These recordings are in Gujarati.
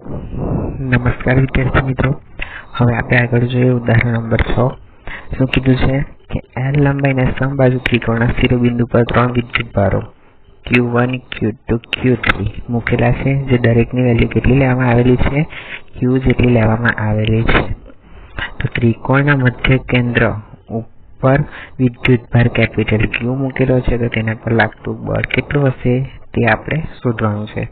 નમસ્કાર વિદ્યાર્થી મિત્રો. હવે આપણે આગળ જોઈએ ઉદાહરણ નંબર છ. શું કીધું છે કે એલ લંબાઈના સમબાજુ ત્રિકોણના શિરોબિંદુ પર ત્રણ વિદ્યુતભારો Q one Q two Q three મૂકેલા છે, જે દરેકની વેલ્યુ કેટલી લેવામાં આવેલી છે? ક્યુ જેટલી લેવામાં આવેલી છે. તો ત્રિકોણના મધ્ય કેન્દ્ર ઉપર વિદ્યુતભાર કેપિટલ ક્યુ મૂકેલો છે, તો તેના પર લાગતું બળ કેટલું હશે તે આપણે શોધવાનું છે.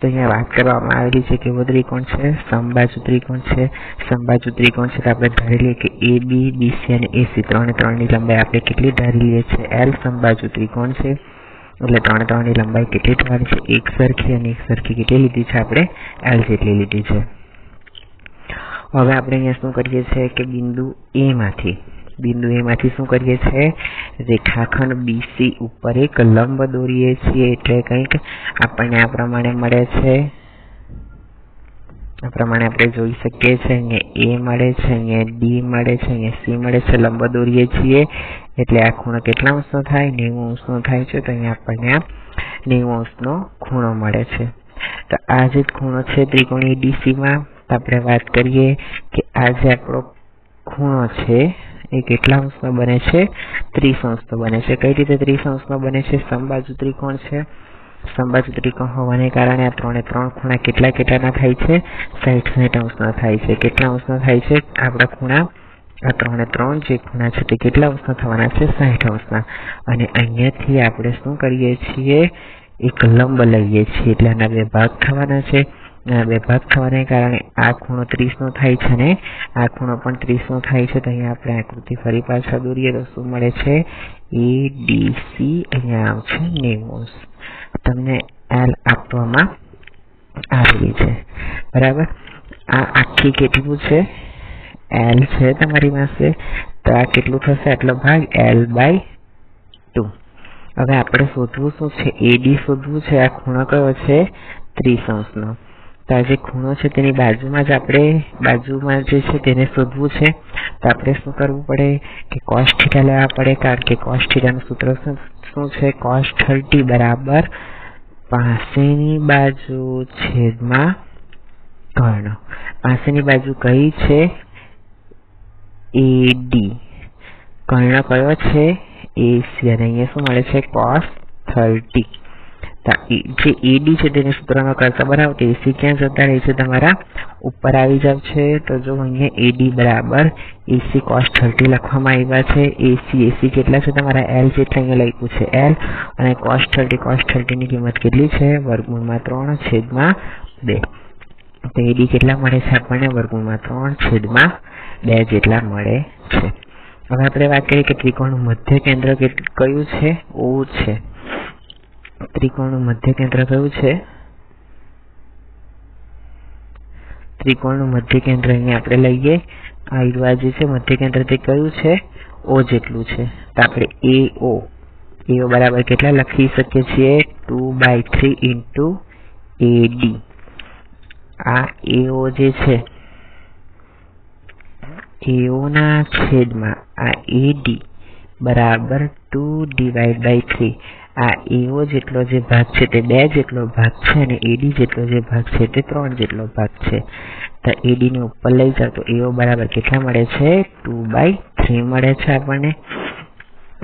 તો અહીંયા વાત કરવામાં આવેલી છે કેવો ત્રિકોણ છે સંબાજુ ત્રિકોણ છે. સંબાજુ ત્રિકોણ છે તો આપણે ધારી લઈએ કે એ બી બીસી અને એસી ત્રણે ત્રણની લંબાઈ આપણે કેટલી ધારી લઈએ છીએ? એલ સંબાજુ ત્રિકોણ છે. એટલે ત્રણે ત્રણની લંબાઈ કેટલી થવાની છે? એક સરખી અને એક સરખી કેટલી લીધી છે? આપણે એલ જેટલી લીધી છે. હવે આપણે અહીંયા શું કરીએ છીએ કે બિંદુ એ માંથી બિંદુ શું કરીએ છીએ? રેખાખંડ બીસી ઉપર એક લંબ દોરીએ છીએ. એટલે કંઈક આપણને આ પ્રમાણે મળે છે. આ પ્રમાણે આપણે જોઈ શકીએ છીએ. અહીંયા એ મળે છે, અહીંયા ડી મળે છે, અહીંયા સી મળે છે. લંબ દોરીએ છીએ. એટલે આ ખૂણો કેટલા અંશનો થાય? નેવું અંશનો થાય છે. તો અહીંયા આપણને આ નેવું અંશનો ખૂણો મળે છે. તો આ જે ખૂણો છે ત્રિકોણી ડીસીમાં આપણે વાત કરીએ કે આ જે આપણો ખૂણો છે એ કેટલા અંશમાં બને છે? ત્રીસ અંશનો બને છે. કઈ રીતે ત્રીસ અંશનો બને છે? સમબાજુ ત્રિકોણ છે. સમબાજુ ત્રિકોણ હોવાને કારણે આ ત્રણે ત્રણ ખૂણા કેટલા કેટલાના થાય છે? સાઠ સાઠ અંશના થાય છે. કેટલા અંશના થાય છે? આપણા ખૂણા આ ત્રણે ત્રણ જે ખૂણા છે તે કેટલા અંશના થવાના છે? સાઠ અંશના. અને અહીંયાથી આપણે શું કરીએ છીએ? એક લંબ લઈએ છીએ. એટલે આના બે ભાગ થવાના છે. બે ભાગ થવાને કારણે આ ખૂણો ત્રીસનો થાય છે ને, આ ખૂણો પણ ત્રીસનો થાય છે, તો અહીંયા આપણે આકૃતિ ફરી પાછા દોરીએ તો શું મળે છે? એ ડી સી અહીંયા આવશે નેવોસ તમને એલ આપવામાં આવેલી છે. બરાબર? આ આખી કેટલું છે? એલ છે તમારી પાસે. તો આ કેટલું થશે? આટલો ભાગ એલ બાય ટુ હવે આપણે શોધવું શું છે? એડી શોધવું છે. આ ખૂણો કયો છે? ત્રીસ અંશનો તો આ જે ખૂણો છે તેની બાજુમાં જ આપણે, બાજુમાં જે છે તેને શોધવું છે. તો આપણે શું કરવું પડે? કે કોસ થીટા લેવા પડે, કારણ કે કોસ થીટાનું સૂત્ર શું છે? કોસ થર્ટી બરાબર પાસેની બાજુ છેદમાં કર્ણ. પાસેની બાજુ કઈ છે? એ ડી કર્ણ કયો છે? એ સી અને અહીંયા શું મળે છે? કોસ થર્ટી જે એડી છે તેને સૂત્રનો કરતા બરાબર એસી ક્યાં જતા રહે છે તમારા? ઉપર આવી જાવ છે, તો જો અહીંયા એડી બરાબર, એસી કોસ થર્ટી લખવામાં આવ્યા છે, એસી એસી કેટલા છે તમારા? એલ જેટલા અહીંયા લખ્યું છે, એલ. અને કોસ થર્ટી કોસ થર્ટીની કિંમત કેટલી છે? વર્ગમૂળમાં ત્રણ છેદમાં બે. તો એડી કેટલા મળે છે આપણને? વર્ગમૂળમાં ત્રણ છેદમાં બે જેટલા મળે છે. હવે આપણે વાત કરીએ કે ત્રિકોણનું મધ્ય કેન્દ્ર કયું છે? ઓ છે. ત્રિકોણનું મધ્ય કેન્દ્ર કયું છે? ત્રિકોણનું મધ્ય કેન્દ્ર અહીંયા આપણે લઈએ. આ જે છે, મધ્ય કેન્દ્ર તે કયું છે? ઓ જેટલું છે. તો આપણે એ ઓ. એઓ બરાબર કેટલા લખી શકીએ છીએ? Two by three into A D. આ એઓ જે છે એઓના છેદમાં આ એડી બરાબર ટુ ડિવાઈડ બાય થ્રી. આ એઓ જેટલો જે ભાગ છે તે બે જેટલો ભાગ છે અને એડી જેટલો જે ભાગ છે તે ત્રણ જેટલો ભાગ છે. તો એડી ને ઉપર લઈ જાવ તો એઓ બરાબર કેટલા મળે છે? ટુ બાય થ્રી મળે છે આપણને.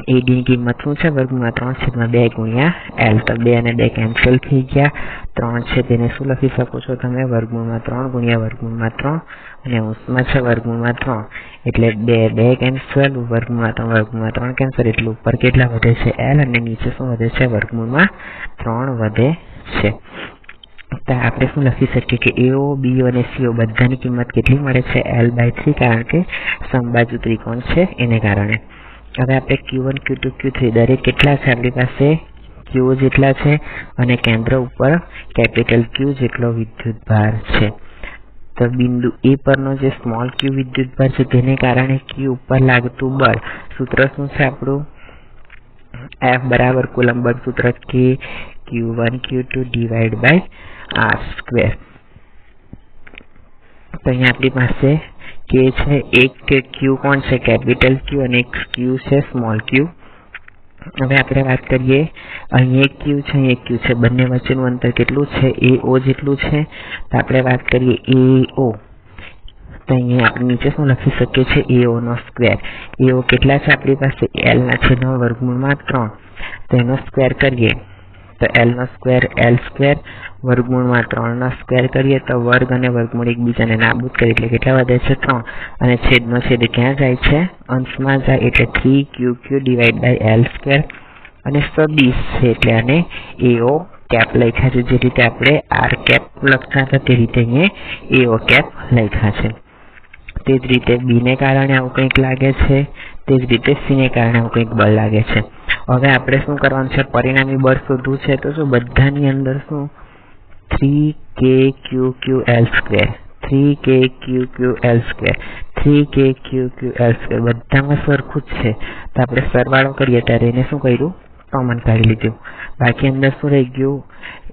એડી ની કિંમત શું છે? વર્ગમાં ત્રણ છેદમાં બે ગુણ્યા એલ તો બે અને બે કેન્સલ થઈ ગયા. ત્રણ છે તેને શું લખી શકો છો તમે? વર્ગમૂળમાં ત્રણ ગુણ્યા વર્ગમૂળમાં ત્રણ અને અંશમાં છે વર્ગમૂળમાં ત્રણ. એટલે બે બે કેન્સલ વર્ગમૂળમાં ત્રણ વર્ગમૂળમાં ત્રણ કેન્સલ એટલે ઉપર કેટલા વધે છે? એલ અને નીચે શું વધે છે? વર્ગમૂળમાં ત્રણ વધે છે. તો આપણે શું લખી શકીએ કે એઓ બી અને સીઓ બધાની કિંમત કેટલી મળે છે? એલ બાય થ્રી કારણ કે સમબાજુ ત્રિકોણ છે એને કારણે. હવે આપણે Q one Q two Q three દરેક કેટલા છે આપણી પાસે? ક્યુ જેટલા છે અને કેન્દ્ર ઉપર કેપિટલ ક્યુ જેટલો વિદ્યુત ભાર છે. તો બિંદુ એ પરનો જે સ્મોલ ક્યુ વિદ્યુત ભાર છે, તેને કારણે ક્યુ ઉપર લાગતું બળ. સૂત્ર શું છે આપણું? એફ બરાબર કુલંબર સૂત્ર K Q one Q two divide by R square તો અહીંયા આપણી પાસે કે છે, એક ક્યુ કોણ છે? કેપિટલ ક્યુ અને એક ક્યુ છે સ્મોલ ક્યુ હવે આપણે વાત કરીએ, અહીં એક ક્યુ છે, અહીં એક ક્યુ છે. બંને વચ્ચેનું અંતર કેટલું છે? એ ઓ જેટલું છે. તો આપણે વાત કરીએ એ ઓ. તો અહીંયા આપણે નીચે શું લખી શકીએ છીએ? એઓ નો સ્ક્વેર. એઓ કેટલા છે? આપણી પાસે એલ ના છેદમાં વર્ગમૂળમાં ત્રણ. તો એનો સ્ક્વેર કરીએ. તો એલ નો સ્ક્વેર એલ સ્ક્વેર વર્ગમૂળમાં ત્રણ નો સ્ક્વેર કરીએ તો વર્ગ અને વર્ગમૂળ એકબીજાને નાબૂદ કરી એટલે કેટલા વધે છે? ત્રણ. અને છેદનો છેદ ક્યાં જાય છે? અંશમાં જાય એટલે three Q Q divide by L square અને સદીશ છે એટલે આને એઓ કેપ લખ્યા છે. જે રીતે આપણે આર કેપ લખતા હતા, તે રીતે અહીંયા એઓ કેપ લખ્યા છે. તે જ રીતે બીને કારણે આવું કંઈક લાગે છે, તે જ રીતે સીને કારણે આવું કંઈક બળ લાગે છે. હવે આપણે શું કરવાનું છે? પરિણામી બળ શોધવું છે તો શું બધાની અંદર શું? Three K Q Q L square. Three K Q Q L square. Three K Q Q L square. બધામાં સરખું જ છે. તો આપણે સરવાળો કરીએ ત્યારે એને શું કર્યું? કોમન કાઢી લીધું. બાકી અંદર શું રહી ગયું?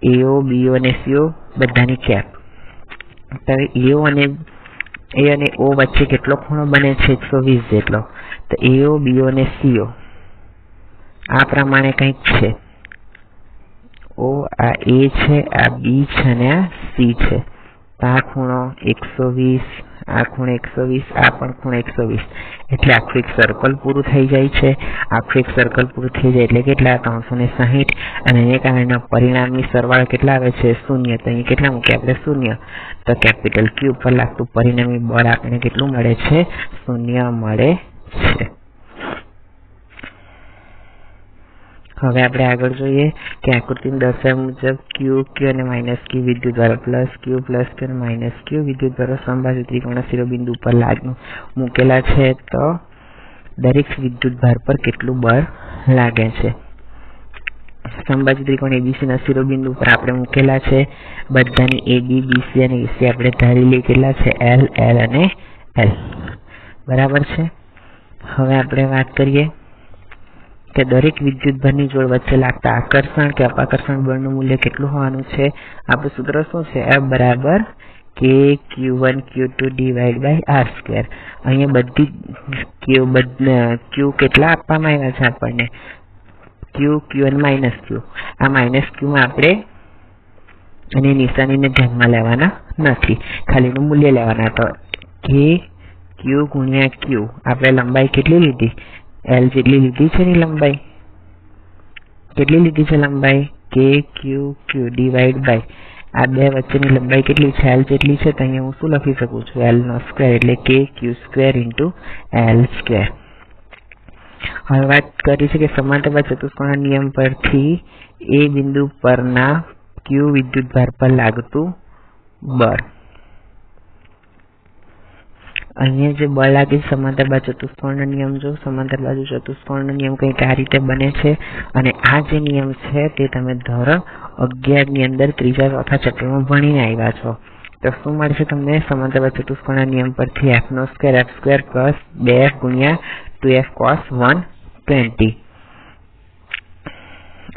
એઓ બીઓ અને સીઓ બધાની કેપ તો એઓ અને એ અને ઓ વચ્ચે કેટલો ખૂણો બને છે? એકસો વીસ જેટલો. તો એઓ બીઓ અને સીઓ આ પ્રમાણે કંઈક છે. ઓ આ એ છે, આ બી છે અને આ સી છે. આ ખૂણો એકસો વીસ, આ ખૂણો એકસો વીસ, આ પણ ખૂણો એકસો વીસ. એટલે આખું એક સર્કલ પૂરું થઈ જાય છે. આખું એક સર્કલ પૂરું થઈ જાય એટલે કેટલા? ત્રણસો ને સાહીઠ. અને એને કારણે પરિણામની સરવાળો કેટલા આવે છે? શૂન્ય. તો અહીં કેટલા મૂકીએ આપણે? શૂન્ય. તો કેપિટલ ક્યુ પર લાગતું પરિણામી બળ આપણને કેટલું મળે છે? શૂન્ય મળે છે. હવે આપણે આગળ જોઈએ કે આકૃતિમાં દર્શાવ્યા મુજબ ક્યુ ક્યુ અને માઇનસ ક્યુ વિદ્યુત દ્વારા પ્લસ ક્યુ પ્લસ ક્યુ અને માઇનસ ક્યુ વિદ્યુત દ્વારા સમબાજુ ત્રિકોણના શિરોબિંદુ ઉપર મૂકેલા છે. તો દરેક વિદ્યુત ભાર પર કેટલું બળ લાગે છે? સમબાજુ ત્રિકોણ એબીસી ના શિરોબિંદુ પર આપણે મૂકેલા છે. બધાની એબી બીસી અને એસી આપણે ધારી કેટલા છે. એલ એલ અને એલ બરાબર છે? હવે આપણે વાત કરીએ કે દરેક વિદ્યુતભારની જોડ વચ્ચે લાગતા આકર્ષણ કે અપાકર્ષણ બળનું મૂલ્ય કેટલું હોવાનું છે? આપણું સૂત્ર શું છે? એફ બરાબર K Q one Q two divide by R square અહીંયા બધી ક્યુ ક્યુ કેટલા આપવામાં આવ્યા છે આપણને? ક્યુ ક્યુ અને માઇનસ ક્યુ આ માઇનસ ક્યુમાં આપણે એની નિશાનીને ધ્યાનમાં લેવાના નથી. ખાલીનું મૂલ્ય લેવાના. તો કે ક્યુ ગુણ્યા ક્યુ આપણે લંબાઈ કેટલી લીધી? એલ જેટલી લીધી છે ની લંબાઈ? કેટલી લીધી છે લંબાઈ? કે ક્યુ ક્યુ ડિવાઈડ બાય આ બે વચ્ચેની લંબાઈ કેટલી છે? એલ જેટલી છે તો અહીંયા હું શું લખી શકું છું? એલ નો સ્ક્વેર એટલે કે Q square into L square હવે વાત કરી છે કે સમાંતર ચતુષ્કોણ નિયમ પરથી એ બિંદુ પરના ક્યુ વિદ્યુત ભાર પર લાગતું બળ. અહીંયા જે બળ છે, સમાંતર બાજુ ચતુષ્કોણનો નિયમ જો, સમાંતર બાજુ ચતુષ્કોણનો નિયમ કંઈક આ રીતે બને છે અને આ જે નિયમ છે તે તમે ધોરણ અગિયારની અંદર ત્રીજા ચોથા ચક્રમાં ભણીને આવ્યા છો. તો શું મળશે તમને? સમાંતર બાજુ ચતુષ્કોણના નિયમ પરથી એફ નો સ્ક્વેર એફ સ્ક્વેર પ્લસ બે એફ ગુણ્યા two F cos one twenty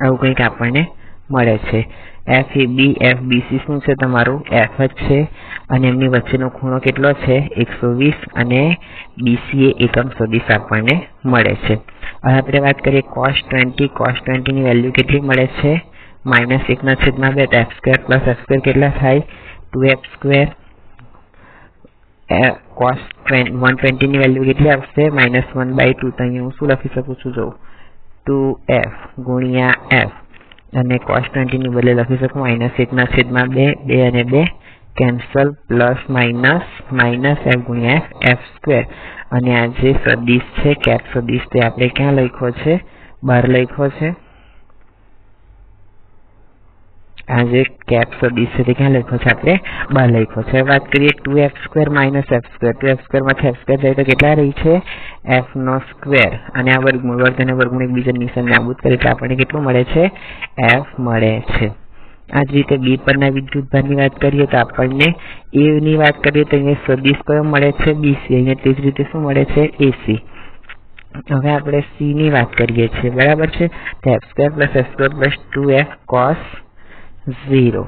આવું કંઈક આપણને મળે છે. એફ એ એફ બીસી શું છે તમારું? એફ જ છે. અને એમની વચ્ચેનો ખૂણો કેટલો છે? એકસો વીસ. અને બીસી એ એકમ સદિશ આપણને મળે છે. હવે આપણે વાત કરીએ કોસ ટ્વેન્ટી કોસ ટ્વેન્ટીની વેલ્યુ કેટલી મળે છે? માઇનસ એકના છેદમાં બે F square plus F square કેટલા થાય? Two F square cos one ટ્વેન્ટીની value કેટલી આવશે? માઇનસ વન બાય ટુ તો અહીંયા હું શું લખી શકું છું? જો ટુ એફ ગુણ્યા એફ અને કોસ ટ્વેન્ટીની બદલે લખી શકું માઇનસ એકના છેદમાં બે બે અને બે cancel plus minus minus F ગુણ્યા એફ સ્ક્વેર અને આ જે સદીશ છે કેપ સદીશ તે આપણે ક્યાં લખ્યો છે? બહાર લખ્યો છે. આ જે કેપ તે ક્યાં લખ્યો છે આપણે? બહાર લખ્યો છે. વાત કરીએ two F square minus F square. Two F સ્ક્વેરમાંથી F square જાય તો કેટલા રહી છે? એફ નો સ્ક્વેર. અને આ વર્ગમૂળ વર્ગ અને વર્ગમૂળ એકબીજા નિશાન નાબૂદ કરે એટલે આપણને કેટલું મળે છે? એફ મળે છે. આ જ રીતે બી પરના વિદ્યુત ભારની વાત કરીએ તો આપણને એની વાત કરીએ તો અહીંયા સદીશ કયો મળે છે? બીસી અહીંયા તે જ રીતે શું મળે છે? એસી હવે આપણે સી ની વાત કરીએ છીએ. બરાબર છે? તો F square plus F square plus two F cos zero.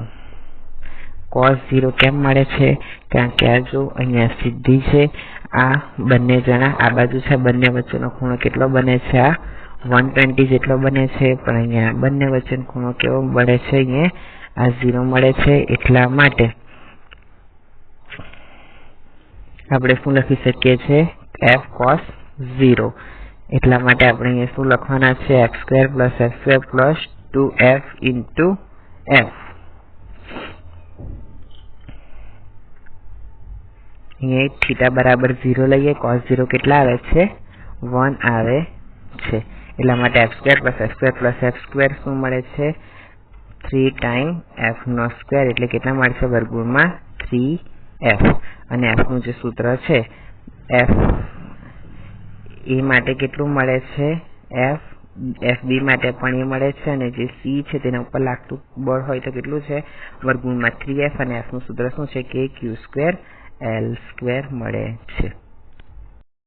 Cos zero કેમ મળે છે? કારણ કે આ જો અહીંયા સીધી છે, આ બંને જણા, આ બાજુ છે બંને વચ્ચેનો ખૂણો કેટલો બને છે? આ વન ટ્વેન્ટી જેટલો બને છે, પણ અહીંયા બંને વચ્ચેનો ખૂણો કેવો મળે છે? અહીંયા આ ઝીરો મળે છે એટલા માટે. આપણે શું લખી શકીએ છીએ? F cos zero. એટલા માટે આપણે અહીંયા શું લખવાના છે? F square plus F square plus two F F અહીંયા થીટા બરાબર ઝીરો લઈએ કોસ ઝીરો કેટલા આવે છે? વન આવે છે. એટલા માટે F square plus F square plus F square શું મળે છે? થ્રી ટાઈમ એફ નો સ્ક્વેર એટલે કેટલા મળશે? વર્ગમૂળમાં થ્રી એફ અને એફનું જે સૂત્ર છે એફ એ માટે કેટલું મળે છે? એફ એફ બી માટે પણ એ મળે છે અને જે સી છે તેના ઉપર લાગતું બળ હોય તો કેટલું છે? વર્ગમૂળમાં થ્રી એફ અને એફનું સૂત્ર શું છે? કે ક્યુ સ્ક્વેર એલ સ્ક્વેર મળે છે.